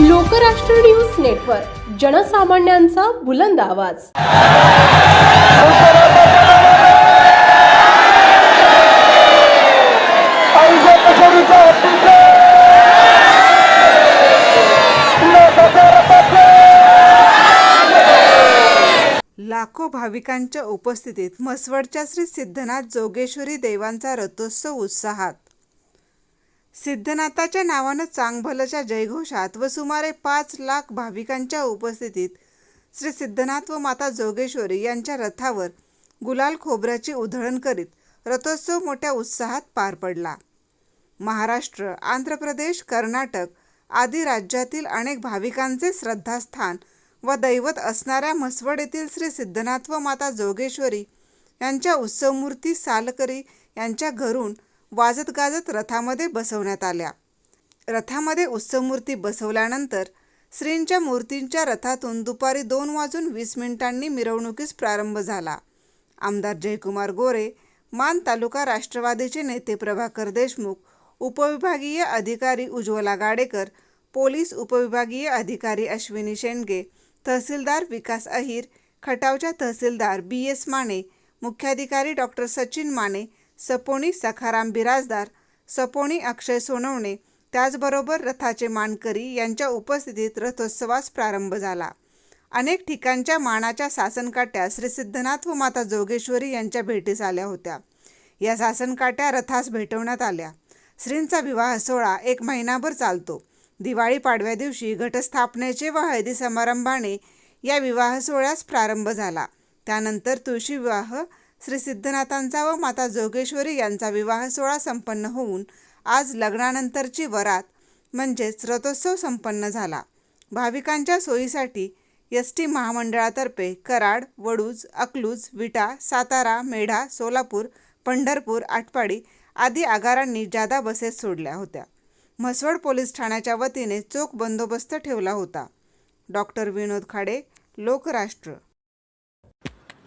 Lokrashtra news network जनसामान्यांचा बुलंद आवाज. लाखो भाविकांच्या उपस्थितीत म्हसवडच्या श्री सिद्धनाथ जोगेश्वरी देवांचा रथोत्सव उत्साहात. सिद्धनाथाच्या नावानं चांगभलच्या जयघोषात व सुमारे पाच लाख भाविकांच्या उपस्थितीत श्री सिद्धनाथ व माता जोगेश्वरी यांच्या रथावर गुलाल खोबऱ्याची उधळण करीत रथोत्सव मोठ्या उत्साहात पार पडला. महाराष्ट्र आंध्र प्रदेश कर्नाटक आदी राज्यातील अनेक भाविकांचे श्रद्धास्थान व दैवत असणाऱ्या म्हसवड येथील श्री सिद्धनाथ व माता जोगेश्वरी यांच्या उत्सवमूर्ती सालकरी यांच्या घरून वाजत गाजत रथामध्ये बसवण्यात आल्या. रथामध्ये उत्सवमूर्ती बसवल्यानंतर श्रींच्या मूर्तींच्या रथातून दुपारी दोन वाजून वीस मिनिटांनी मिरवणुकीस प्रारंभ झाला. आमदार जयकुमार गोरे मान तालुका राष्ट्रवादीचे नेते प्रभाकर देशमुख उपविभागीय अधिकारी उज्ज्वला गाडेकर पोलीस उपविभागीय अधिकारी अश्विनी शेंडगे तहसीलदार विकास अहिर खटावच्या तहसीलदार बी एस माने मुख्याधिकारी डॉक्टर सचिन माने सपोणी सखाराम बिराजदार सपोणी अक्षय सोनवणे त्याचबरोबर रथाचे मानकरी यांच्या उपस्थितीत रथोत्सवास प्रारंभ झाला. अनेक ठिकाणच्या मानाच्या सासनकाट्या श्री सिद्धनाथ व माता जोगेश्वरी यांच्या भेटीस आल्या होत्या. या सासनकाट्या रथास भेटवण्यात आल्या. श्रींचा विवाह सोहळा एक महिनाभर चालतो. दिवाळी पाडव्या दिवशी घटस्थापनेचे व हळदी समारंभाने या विवाह सोहळ्यास प्रारंभ झाला. त्यानंतर तुळशी विवाह श्री सिद्धनाथांचा व माता जोगेश्वरी यांचा विवाह सोहळा संपन्न होऊन आज लग्नानंतरची वरात म्हणजेच रथोत्सव संपन्न झाला. भाविकांच्या सोयीसाठी एस टी महामंडळातर्फे कराड वडूज अकलूज विटा सातारा मेढा सोलापूर पंढरपूर आटपाडी आदी आगारांनी जादा बसेस सोडल्या होत्या. म्हसवड पोलीस ठाण्याच्या वतीने चोख बंदोबस्त ठेवला होता. डॉक्टर विनोद खाडे लोकराष्ट्र.